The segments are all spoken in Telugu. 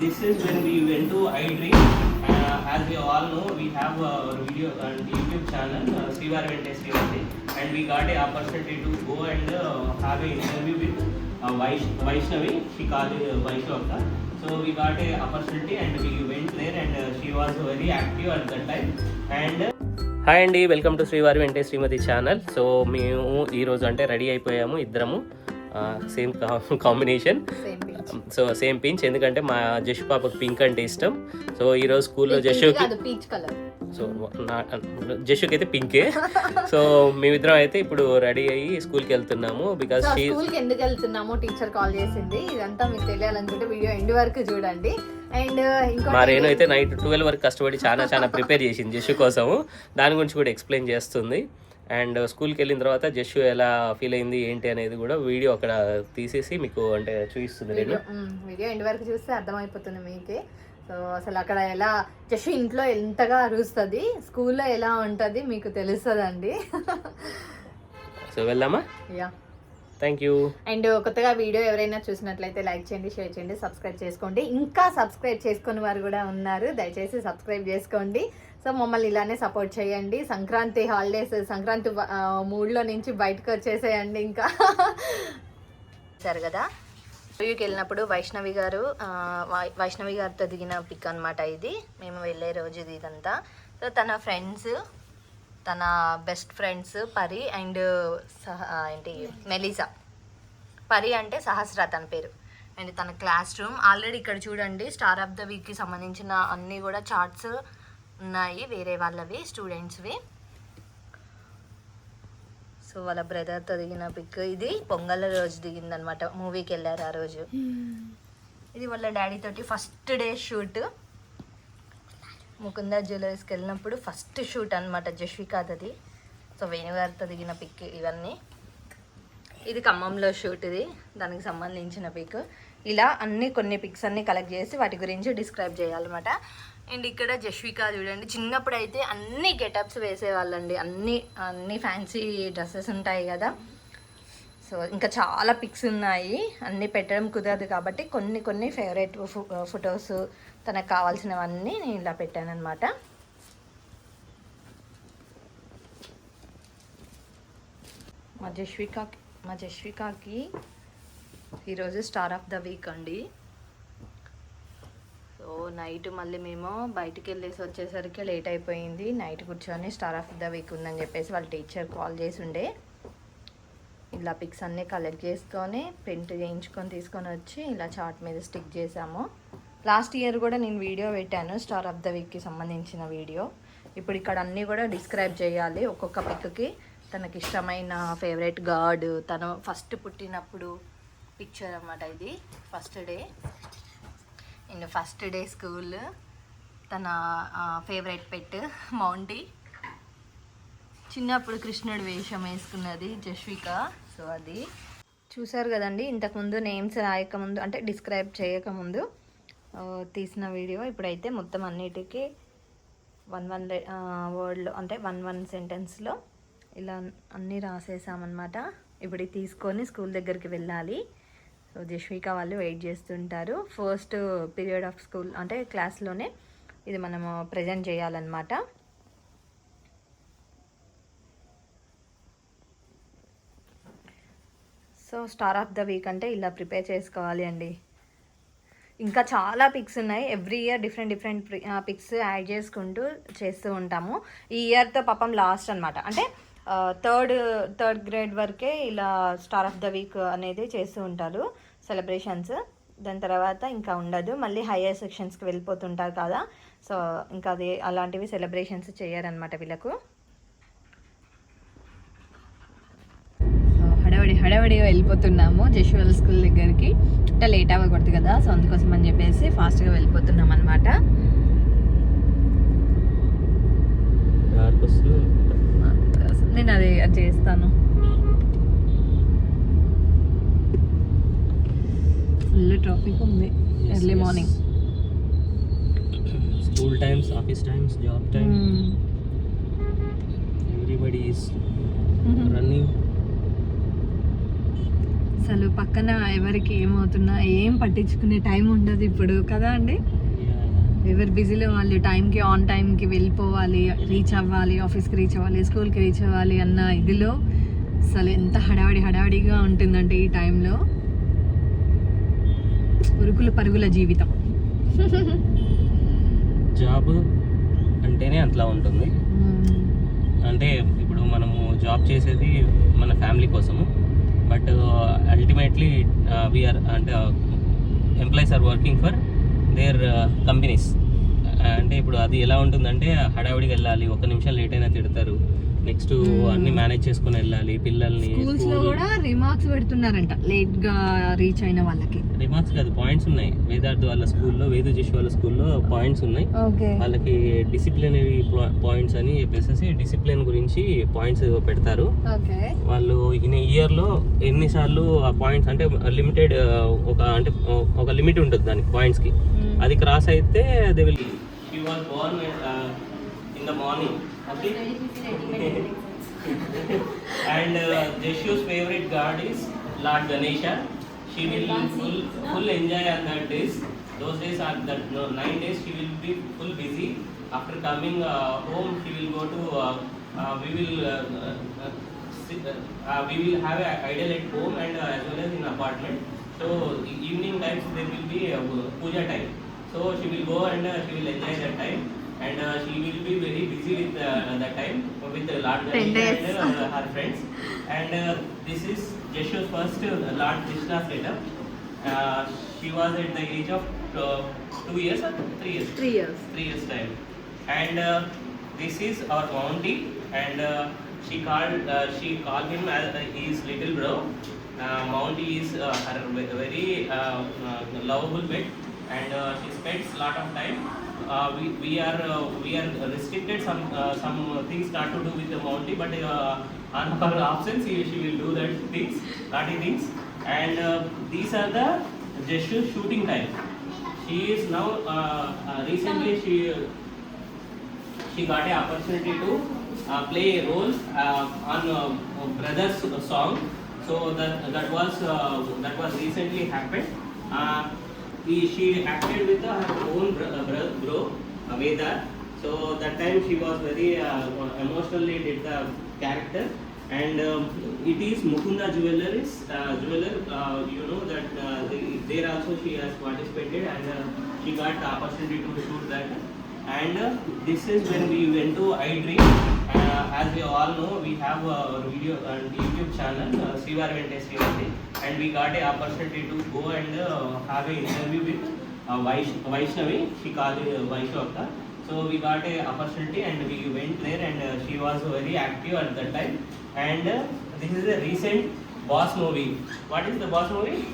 This is when we went to iDream. Uh, as we all know, we have our video and YouTube channel, uh, Srivar Vente Srivarti, and we got a opportunity to go and uh, have an interview with uh, Vaish, Vaishnavi. She called uh, Vaishnavi. So we got a opportunity and we went there and uh, she was very active at that time. And hi అండి వెల్కమ్ టు శ్రీవారి వెంటే శ్రీమతి ఛానల్ సో మేము ఈరోజు అంటే రెడీ అయిపోయాము ఇద్దరము same combination so same pinch ఎందుకంటే మా జష్ పాపకు పింక్ అంటే ఇష్టం. సో ఈరోజు స్కూల్లో జషుకి సో నా జషుకి అయితే పింకే సో మేమిద్దరం అయితే ఇప్పుడు రెడీ అయ్యి స్కూల్కి వెళ్తున్నాము బికాస్ సో షీ స్కూల్కి ఎందుకు వెళ్తున్నామో టీచర్ కాల్ చేసింది. ఇదంతా మీకు తెలియాలనుకుంటే వీడియో ఎండ్ వరకు చూడండి. అండ్ ఇంకో మా రేణు అయితే నైట్ ట్వెల్వ్ వరకు కష్టపడి చాలా చాలా ప్రిపేర్ చేసింది జషు కోసము. దాని గురించి కూడా ఎక్స్ప్లెయిన్ చేస్తుంది. అండ్ స్కూల్కి వెళ్ళిన తర్వాత జషు ఎలా ఫీల్ అయింది ఏంటి అనేది కూడా వీడియో అక్కడ తీసేసి మీకు అంటే చూపిస్తుంది రేణు వీడియో వీడియో ఎండ్ వరకు చూస్తే అర్థమైపోతుంది మీకే. సో అసలు అక్కడ ఎలా జస్ట్ ఇంట్లో ఎంతగా అరుస్తుంది స్కూల్లో ఎలా ఉంటుంది మీకు తెలుస్తుందండి. సో వెళ్దామా? యా. థ్యాంక్ యూ అండ్ కొత్తగా వీడియో ఎవరైనా చూసినట్లయితే లైక్ చేయండి షేర్ చేయండి సబ్స్క్రైబ్ చేసుకోండి. ఇంకా సబ్స్క్రైబ్ చేసుకుని వారు కూడా ఉన్నారు దయచేసి సబ్స్క్రైబ్ చేసుకోండి. సో మమ్మల్ని ఇలానే సపోర్ట్ చేయండి. సంక్రాంతి హాలిడేస్ సంక్రాంతి మూడ్లో నుంచి బయటకు వచ్చేసేయండి ఇంకా. సరే కదా? రివ్యూకి వెళ్ళినప్పుడు వైష్ణవి గారు వై- వైష్ణవి గారితో దిగిన పిక్ అనమాట ఇది. మేము వెళ్ళే రోజు ఇది ఇదంతా. సో తన ఫ్రెండ్స్ తన బెస్ట్ ఫ్రెండ్స్ పరి అండ్ సహా ఏంటి? మెలిసా. పరి అంటే సహస్ర తన పేరు. అండ్ తన క్లాస్ రూమ్. ఆల్రెడీ ఇక్కడ చూడండి స్టార్ ఆఫ్ ద వీక్కి సంబంధించిన అన్నీ కూడా చార్ట్స్ ఉన్నాయి వేరే వాళ్ళవి స్టూడెంట్స్వి సో వాళ్ళ బ్రదర్తో దిగిన పిక్ ఇది పొంగల్ రోజు దిగిందనమాట మూవీకి వెళ్ళారు ఆ రోజు. ఇది వాళ్ళ డాడీ తోటి ఫస్ట్ డే షూట్ ముకుంద జ్యువెలర్స్కి వెళ్ళినప్పుడు ఫస్ట్ షూట్ అనమాట జస్వికాదది. సో వేణుగారితో దిగిన పిక్ ఇవన్నీ. ఇది ఖమ్మంలో షూట్ ఇది దానికి సంబంధించిన పిక్ ఇలా అన్ని కొన్ని పిక్స్ అన్ని కలెక్ట్ చేసి వాటి గురించి డిస్క్రైబ్ చేయాలన్నమాట. అండ్ ఇక్కడ జస్విక చూడండి. చిన్నప్పుడు అయితే అన్ని గెటప్స్ వేసేవాళ్ళండి. అన్ని అన్ని ఫ్యాన్సీ డ్రెస్సెస్ ఉంటాయి కదా. సో ఇంకా చాలా పిక్స్ ఉన్నాయి. అన్ని పెట్టడం కుదరదు కాబట్టి కొన్ని కొన్ని ఫేవరెట్ ఫొటోస్ తనకు కావాల్సినవన్నీ నేను ఇలా పెట్టాను అనమాట మా జస్వికాకి మా జస్వికాకి ఈరోజు స్టార్ ఆఫ్ ద వీక్ అండి. సో నైట్ మళ్ళీ మేము బయటికి వెళ్ళేసి వచ్చేసరికి లేట్ అయిపోయింది. నైట్ కూర్చొని స్టార్ ఆఫ్ ద వీక్ ఉందని చెప్పేసి వాళ్ళ టీచర్ కాల్ చేసి ఉండే ఇలా పిక్స్ అన్నీ కలెక్ట్ చేసుకొని ప్రింట్ చేయించుకొని తీసుకొని వచ్చి ఇలా చార్ట్ మీద స్టిక్ చేసాము. లాస్ట్ ఇయర్ కూడా నేను వీడియో పెట్టాను స్టార్ ఆఫ్ ద వీక్కి సంబంధించిన వీడియో. ఇప్పుడు ఇక్కడ అన్నీ కూడా డిస్క్రైబ్ చేయాలి ఒక్కొక్క పిక్కి. తనకి ఇష్టమైన ఫేవరెట్ గాడ్ తను ఫస్ట్ పుట్టినప్పుడు పిక్చర్ అన్నమాట ఇది first day. In first day school తన ఫేవరెట్ పెట్ మౌంటీ. చిన్నప్పుడు కృష్ణుడు వేషం వేసుకున్నది జస్విక. సో అది. చూసారు కదండి ఇంతకుముందు నేమ్స్ రాయకముందు అంటే డిస్క్రైబ్ చేయకముందు తీసిన వీడియో. ఇప్పుడైతే మొత్తం అన్నిటికీ వన్ వన్ వర్డ్లో అంటే వన్ వన్ సెంటెన్స్లో ఇలా అన్నీ రాసేసామన్నమాట. ఇప్పుడు తీసుకొని స్కూల్ దగ్గరికి వెళ్ళాలి. సో జస్విక వాళ్ళు వెయిట్ చేస్తుంటారు. ఫస్ట్ పీరియడ్ ఆఫ్ స్కూల్ అంటే క్లాస్లోనే ఇది మనము ప్రజెంట్ చేయాలన్నమాట. So star of the week అంటే ఇలా ప్రిపేర్ చేసుకోవాలి అండి. ఇంకా చాలా పిక్స్ ఉన్నాయి. Every year different different pics add చేసుకుంటూ చేస్తూ ఉంటాము. ఈ ఇయర్తో పాపం లాస్ట్ అనమాట అంటే థర్డ్ థర్డ్ గ్రేడ్ వరకే ఇలా స్టార్ ఆఫ్ ద వీక్ అనేది చేస్తూ ఉంటారు. సెలబ్రేషన్స్ దాని తర్వాత ఇంకా ఉండదు. మళ్ళీ హయ్యర్ సెక్షన్స్కి వెళ్ళిపోతుంటారు కదా. సో ఇంకా అది అలాంటివి సెలబ్రేషన్స్ చేయరనమాట వీళ్ళకు. సో హడావడి హడావడిగా వెళ్ళిపోతున్నాము జషువల్ స్కూల్ దగ్గరికి. అంటే లేట్ అవ్వకూడదు కదా. సో అందుకోసం అని చెప్పేసి ఫాస్ట్గా వెళ్ళిపోతున్నాం అనమాట నేను అది అది చేస్తాను. ఫుల్ ట్రాఫిక్ ఉంది early morning. School times office times job time everybody is running అసలు పక్కన ఎవరికి ఏమవుతున్నా ఏం పట్టించుకునే టైం ఉండదు ఇప్పుడు కదా అండి? ఎవరు బిజీలో వాళ్ళు టైంకి ఆన్ టైంకి వెళ్ళిపోవాలి రీచ్ అవ్వాలి ఆఫీస్కి రీచ్ అవ్వాలి స్కూల్కి రీచ్ అవ్వాలి అన్న ఇదిలో అసలు ఎంత హడావిడి హడావిడిగా ఉంటుందంటే ఈ టైంలో ఉరుకుల పరుగుల జీవితం. జాబ్ అంటేనే అట్లా ఉంటుంది. అంటే ఇప్పుడు మనము జాబ్ చేసేది మన ఫ్యామిలీ కోసము. బట్ అల్టిమేట్లీ వీఆర్ అంటే employees are working for their companies అంటే ఇప్పుడు అది ఎలా ఉంటుందంటే హడావిడిగా వెళ్ళాలి ఒక నిమిషం లేట్ అయినా తిడతారు. నెక్స్ట్. అన్ని మేనేజ్ చేసుకొని వెళ్ళాలి పిల్లల్ని స్కూల్స్లో కూడా రిమార్క్స్ పెడుతున్నారంట లేట్గా రీచ్ అయిన వాళ్ళకి. రిమార్క్స్ కాదు పాయింట్స్ ఉన్నాయి. వేదార్థ వాళ్ళ స్కూల్లో వేదు జష్ వాళ్ళ స్కూల్లో పాయింట్స్ ఉన్నాయి. ఓకే. వాళ్ళకి డిసిప్లినరీ పాయింట్స్ అని చెప్పేసి డిసిప్లిన్ గురించి పాయింట్స్ పెడతారు. ఓకే. వాళ్ళు ఇన్ ఇయర్లో ఎన్నిసార్లు ఆ పాయింట్స్ అంటే లిమిటెడ్ ఒక అంటే ఒక లిమిట్ ఉంటుంది దానికి పాయింట్స్కి అది క్రాస్ అయితే they will she was born in the morning okay and uh, Jeshu's favorite god is Lord Ganesha. She will full, full enjoy on that days. Those days are that no, nine days she will be full busy. After coming uh, home, she will go to. Uh, uh, we will uh, uh, uh, we will have an idol at home and uh, as well as in apartment. So evening times there will be uh, puja time. So she will go and uh, she will enjoy that time. and uh, she will be very busy with uh, that time with a lot of her friends. And uh, this is Jesho's first uh, Lord Krishna setup. Uh, she was at the age of uh, two years or three years? Three years. Three years time. And uh, this is our Moundy, and uh, she called uh, she called him as uh, his little bro. Uh, Mounty is uh, her very uh, uh, lovable pet and uh, she spends lot of time uh, we, we are uh, we are restricted some uh, some things not to do with the Mounty, but uh, on her absence she, will do that things, naughty things. And uh, these are the Jeshu shooting time. She is now uh, uh, recently she she got an opportunity to uh, play a role uh, on uh, brother's song. So that that was uh, that was recently happened. Uh, he, she acted with her own bro, uh, bro, bro. So that time she was very uh, emotionally did the character. And um, it is Mukunda Jewelers, uh, jeweler. Uh, you know that uh, there also she has participated and uh, she got the opportunity to shoot that. And uh, this is when we went to iDream. Uh, as we all know, we have a video and YouTube channel, uh, Srivar and we got a opportunity to go and uh, have an interview with uh, Vaish- Vaishnavi. She called uh, Vaishwaka. So we got a opportunity and we went there and uh, she was very active at that time. And uh, this is a recent Boss movie. What is the Boss movie?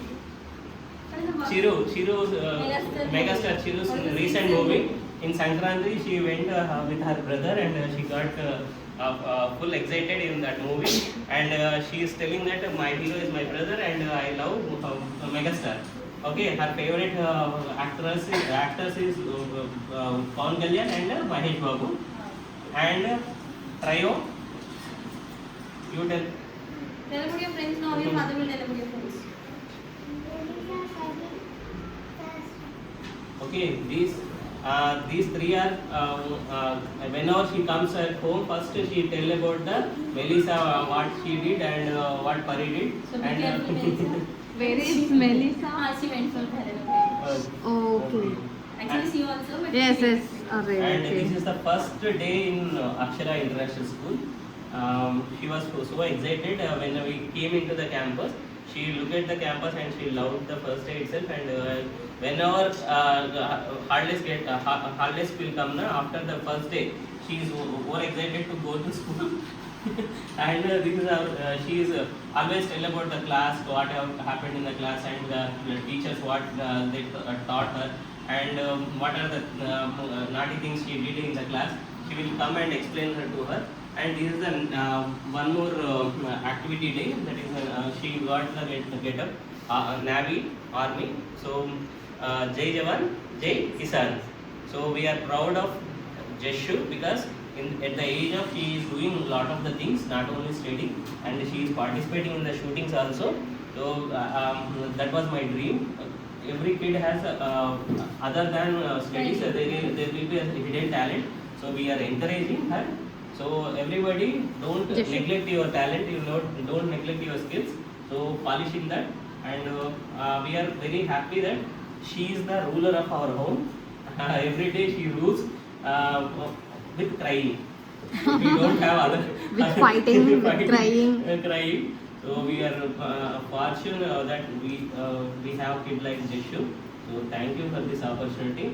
Chiru, Chiru's uh, Megastar. Chiru's recent movie. In Sankranti, she went uh, with her brother and uh, she got uh, uh, uh, full excited in that movie. And uh, she is telling that uh, my hero is my brother and uh, I love uh, Megastar. Okay, her favorite uh, actress is, actors is uh, uh, Kalyan and uh, Mahesh Babu. And uh, trio, you tell. Telugu your friends know your other will Telugu your friends. Okay, these uh, these three are, um, uh, whenever she comes at home, first she tell about the Melissa, uh, what she did and uh, what Pari did. So and, Where is Melissa? Ah, she went for therapy. okay. Actually, she also went Yes, yes. And okay. this is the first day in Akshara International School. Um, she was so excited when we came into the campus. She looked at the campus and she loved the first day itself. And uh, whenever uh, get uh, ho- will come now after the first day, she is more excited to go to school. and uh, this is our, uh, she is uh, always tell about the class, what happened in the class, and uh, the teachers what uh, they uh, taught her, and um, what are the uh, naughty things she did in the class. She will come and explain her to her. And this is the uh, one more uh, activity day that is uh, she got the get, get up uh, Navy Army. So uh, Jai Jawan, Jai Kisan. So we are proud of Jeshu because in, at the age of she is doing a lot of the things, not only studying, and she is participating in the shootings also. So uh, um, that was my dream. Every kid has, uh, other than uh, studies, uh, there, there will be a hidden talent. So we are encouraging her. So everybody don't neglect your talent. You know, don't neglect your skills. So polishing that, and uh, uh, we are very happy that she is the ruler of our home. every day she rules uh, with crying. we don't have other With fighting, with Fighting, crying. uh, crying. So we are uh, fortunate uh, that we uh, we have kid like Jishu. So thank you for this opportunity.